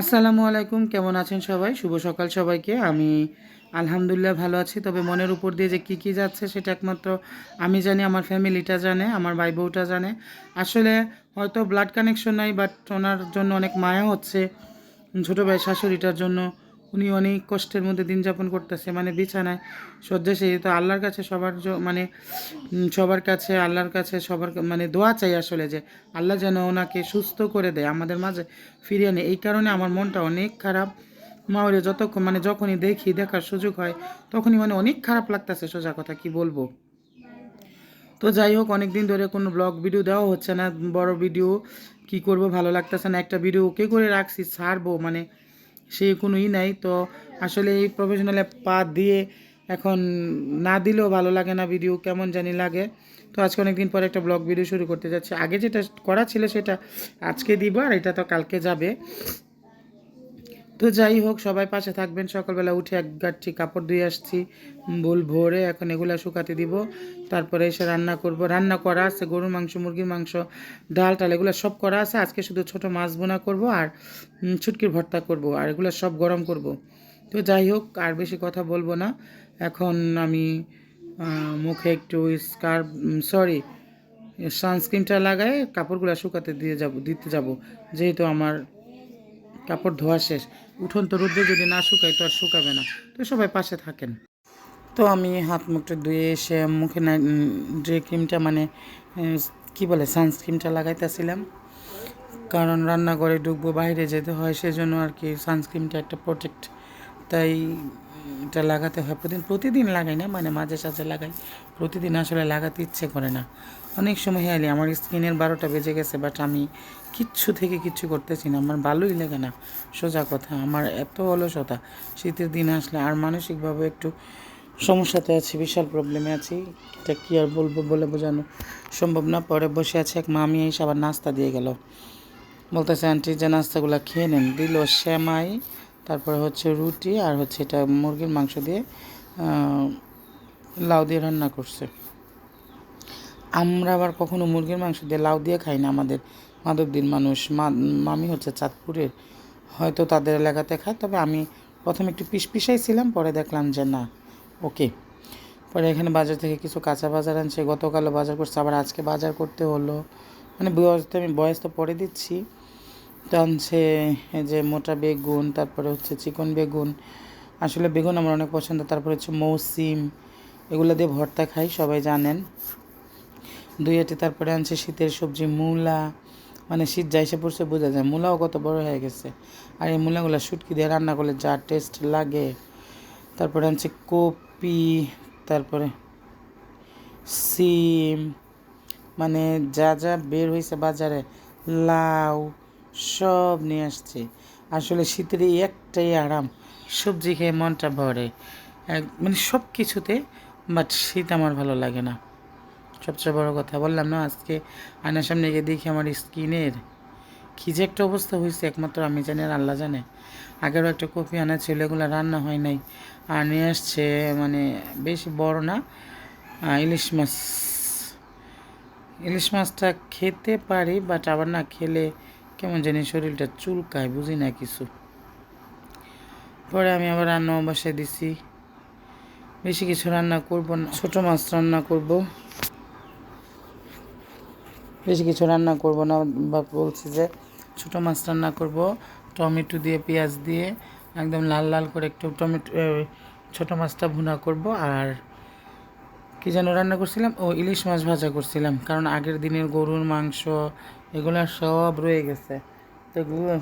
আসসালামু আলাইকুম, কেমন আছেন সবাই? শুভ সকাল সবাইকে। আমি আলহামদুলিল্লাহ ভালো আছি, তবে মনের উপর দিয়ে যে কী কী যাচ্ছে সেটা একমাত্র আমি জানি, আমার ফ্যামিলিটা জানে, আমার ভাই বউটা জানে। আসলে হয়তো ব্লাড কানেকশন নাই বাট ওনার জন্য অনেক মায়া হচ্ছে ছোটো ভাই শাশুড়িটার জন্য। উনি অনেক কষ্টের মধ্যে দিন যাপন করতেছে মানে বিছানায় শয্যাশায়ী। তো আল্লাহর কাছে সবার মানে সবার কাছে, আল্লাহর কাছে সবার মানে দোয়া চাই আসলে যে আল্লাহ যেন ওনাকে সুস্থ করে দেয়, আমাদের মাঝে ফিরিয়ে আনে। এই কারণে আমার মনটা অনেক খারাপ। মাওরে যতক্ষণ মানে যখনই দেখি, দেখার সুযোগ হয়, তখনই মানে অনেক খারাপ লাগতেছে, সোজা কথা কি বলব? তো যাই হোক অনেক দিন ধরে কোনো ব্লগ ভিডিও দেওয়া হচ্ছে না, বড় ভিডিও, কি করব ভালো লাগতেছে না, একটা ভিডিও ওকে করে রাখছি, ছাড়বো মানে সে কোনো ই নাই। তো আসলে এই প্রফেশনালে পা দিয়ে এখন না দিলেও ভালো লাগে না ভিডিও কেমন জানি লাগে। তো আজকে অনেকদিন পরে একটা ব্লগ ভিডিও শুরু করতে যাচ্ছি। আগে যেটা করা ছিল সেটা আজকে দিব আর এটা তো কালকে যাবে। তো যাই হোক, সবাই পাশে থাকবেন। সকালবেলা উঠে এক গাঠি কাপড় ধুয়ে আসছি। বল ভোরে এখন এগুলা শুকাতে দিব। তারপরে এসে রান্না করব। রান্না করা আছে, গরুর মাংস, মুরগির মাংস, ডাল টাল এগুলো সব করা আছে। আজকে শুধু ছোট মাছ বোনা করব আর ছুটকির ভর্তা করব আর এগুলো সব গরম করব। তো যাই হোক, আর বেশি কথা বলব না। এখন আমি মুখে একটু স্কার্ফ সরি সানস্ক্রিনটা লাগায় কাপড়গুলো শুকাতে দিয়ে যাব, দিতে যাব। যেহেতু আমার কাপড় ধোয়া শেষ। উঠোন তো রোদ্রে যদি না শুকায় তো আর শুকাবে না। তো সবাই পাশে থাকেন। তো আমি হাত মুখটা ধুয়ে এসে মুখে না যে ক্রিমটা মানে কি বলে সানস্ক্রিমটা লাগাইতেছিলাম। কারণ রান্নাঘরে ঢুকবো, বাইরে যেতে হয়, সেজন্য আর কি সানস্ক্রিমটা একটা প্রোটেক্ট তাই এটা লাগাতে হয়। প্রতিদিন প্রতিদিন লাগাই না মানে মাঝে সাঝে লাগাই। প্রতিদিন আসলে লাগাতে ইচ্ছে করে না। অনেক সময় হেয়ালি আমার স্কিনের বারোটা বেজে গেছে বাট আমি কিচ্ছু থেকে কিচ্ছু করতেছি না। আমার ভালোই লাগে না। সোজা কথা, আমার এত অলসতা। শীতের দিন আসলে আর মানসিকভাবে একটু সমস্যাতে আছি, বিশাল প্রবলেমে আছি। এটা কী আর বলব বলে বোঝানো সম্ভব না। পরে বসে আছে, এক মামি এসে আবার নাস্তা দিয়ে গেল। বলতেছে, আন্টি, যে নাস্তাগুলো খেয়ে নেন। দিল শ্যামাই তারপরে হচ্ছে রুটি আর হচ্ছে এটা মুরগির মাংস দিয়ে লাউ দিয়ে রান্না করছে। আমরা আবার কখনো মুরগির মাংস দিয়ে লাউ দিয়ে খাই না আমাদের মাদবদিন মানুষ। মামি হচ্ছে চাঁদপুরের, হয়তো তাদের এলাকাতে খায়। তবে আমি প্রথমে একটু পিস পিসাইছিলাম পরে দেখলাম যে না, ওকে। পরে এখানে বাজার থেকে কিছু কাঁচা বাজার আনছে, গতকালও বাজার করছে, আবার আজকে বাজার করতে হলো। মানে বয়স তো আমি, বয়স তো পরে দিচ্ছি। এই যে মোটা বেগুন, তারপরে হচ্ছে চিকন বেগুন। আসলে বেগুন আমার অনেক পছন্দ, তারপরে হচ্ছে মৌসিম, এগুলো দিয়ে ভর্তা খাই, সবাই জানেন। দুই এটি তারপরে আনছে শীতের সবজি, মূলা। মানে শীত যাইসে পড়ছে, বোঝা যায়। মূলাও কত বড় হয়ে গেছে। আর এই মূলাগুলো শুটকি দিয়ে রান্না করলে যা টেস্ট লাগে। তারপরে আনছে কপি, তারপরে সিম। মানে যা যা বের হয়েছে বাজারে, লাউ। সব নিয়ে আসছে। আসলে শীতের এই একটাই আরাম, সবজি খেয়ে মনটা ভরে। এক- মানে সব কিছুতে বাট শীত আমার ভালো লাগে না। সবচেয়ে বড় কথা বললাম না, আজকে আয়নার সামনে গিয়ে দেখি আমার স্কিনের কী যে একটা অবস্থা হয়েছে, একমাত্র আমি জানি আর আল্লাহ জানে। আগেরও একটা কপি আনা ছিল, এগুলো রান্না হয় নাই। আর নিয়ে আসছে মানে বেশি বড় না ইলিশ মাছ। ইলিশ মাছটা খেতে পারি বাট আবার না খেলে কেমন জানি শরীরটা চুলকায়, বুঝি না কিছু। পরে আমি আবার রান্না বাসায় দিছি। বেশি কিছু রান্না করব না, ছোটো মাছ রান্না করব। বেশি কিছু রান্না করব না, বা বলছি যে ছোটো মাছ রান্না করব, টমেটো দিয়ে, পেঁয়াজ দিয়ে, একদম লাল লাল করে একটু টমেটো ছোটো মাছটা ভুনা করব। আর কি যেন রান্না করছিলাম? ও, ইলিশ মাছ ভাজা করছিলাম। কারণ আগের দিনের গরুর মাংস এগুলো সব রয়ে গেছে। তো এগুলো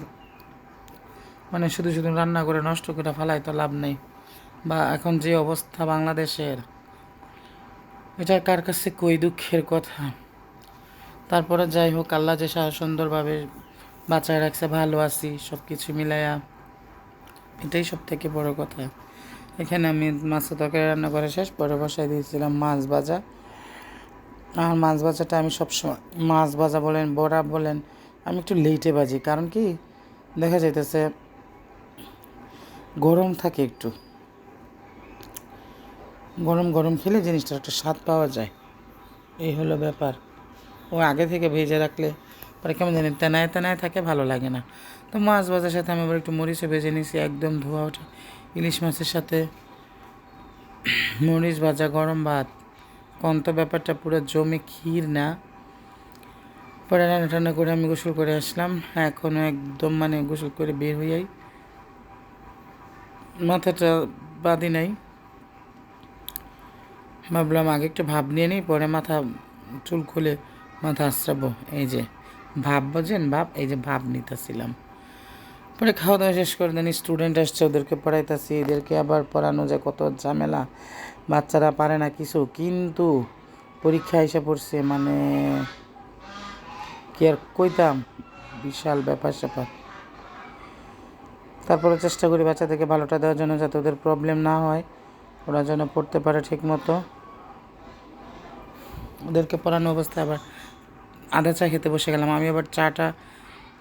মানে শুধু শুধু রান্না করে নষ্ট করে ফেলাই তো লাভ নেই। বা এখন যে অবস্থা বাংলাদেশের, এটা কার কাছে কই দুঃখের কথা। তারপরে যাই হোক, আল্লাহ যে সা- সুন্দরভাবে বাঁচায় রাখছে, ভালো আছি সব কিছু মিলাইয়া এটাই সব থেকে বড় কথা। এখানে আমি মাছের তরকারি রান্না করে শেষ, পরে বসাই দিয়েছিলাম মাছ ভাজা। আর মাছ ভাজাটা আমি সবসময়, মাছ ভাজা বলেন, বড়া বলেন, আমি একটু লেটে বাজি কারণ কি? দেখা যাইতেছে গরম থাকে একটু। গরম গরম খেলে জিনিসটার একটা স্বাদ পাওয়া যায়। এই হলো ব্যাপার। ও আগে থেকে ভেজে রাখলে পরে কেমন জানি তেনায় তেনায় থাকে, ভালো লাগে না। তো মাছ ভাজার সাথে আমি আবার একটু মরিচও ভেজে নিয়েছি, একদম ধোয়া ওঠা। ইলিশ মাছের সাথে মরিচ ভাজা, গরম ভাত। কন্ত ব্যাপারটা পুরো জমে ক্ষীর না। পরে রান্না টান্না করে আমি গোসল করে আসলাম। এখনও একদম মানে গোসল করে বের হইয়াই মাথাটা বাঁধি নাই। ভাবলাম আগে একটু ভাব নিয়ে নিই, পরে মাথা চুল খুলে মাথা আশ্রাবো এই যে ভাব বোঝেন ভাব, এই যে ভাব নিতেছিলাম। পরে খাওয়া দাওয়া শেষ করে দেন স্টুডেন্ট আসছে, ওদেরকে পড়াইতেছি, এদেরকে আবার পড়ানো যায়, কত ঝামেলা। বাচ্চারা পারে না কিছু, কিন্তু পরীক্ষা এসে পড়ছে মানে কি আর কইতাম? বিশাল ব্যাপার স্যাপার। তারপরে চেষ্টা করি বাচ্চাদেরকে ভালোটা দেওয়ার জন্য যাতে ওদের প্রবলেম না হয়, ওরা যেন পড়তে পারে ঠিক মতো ওদেরকে পড়ানো অবস্থায় আবার আদা চা খেতে বসে গেলাম। আমি আবার চাটা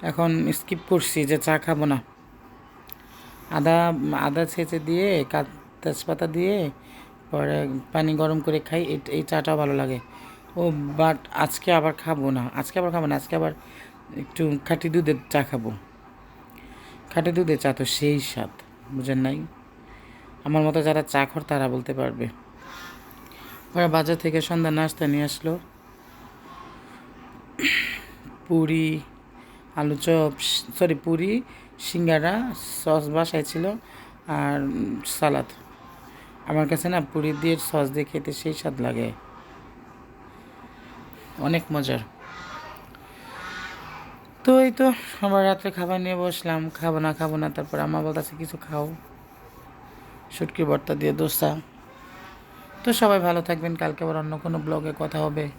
এখন স্কিপ করছি যে চা খাব না। আদা আদা ছেঁচে দিয়ে তেজপাতা দিয়ে পরে পানি গরম করে খাই, এই চাটাও ভালো লাগে। ও বাট আজকে আবার খাব না। আজকে আবার খাব না, আজকে আবার একটু খাঁটি দুধের চা খাব। খাঁটি দুধের চা তো সেই স্বাদ, বুঝেন নাই? আমার মতো যারা চা খর, তারা বলতে পারবে। ওরা বাজার থেকে সন্ধ্যা নাস্তা নিয়ে আসলো। পুরি, আলু chop, sorry, puri, singara, sauce বাসায় ছিল, আর সালাদ। আমার কাছে না পুরি দিয়ে সস দিয়ে খেতে সেই স্বাদ লাগে। অনেক মজার। তো এই তো আবার রাত্রে খাবার নিয়ে বসলাম। খাব না খাব না, তারপর আমার বলতেছে, কিছু খাও। শুটকি ভর্তা দিয়ে দোসা। তো সবাই ভালো থাকবেন, কালকে আবার অন্য কোনো ব্লগে কথা হবে।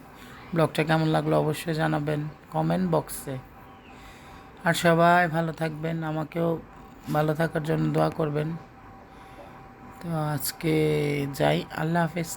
ব্লগটা কেমন লাগল অবশ্যই জানাবেন কমেন্ট বক্সে। আর সবাই ভালো থাকবেন, আমাকেও ভালো থাকার জন্য দোয়া করবেন। তো আজকে যাই আল্লাহ হাফেজ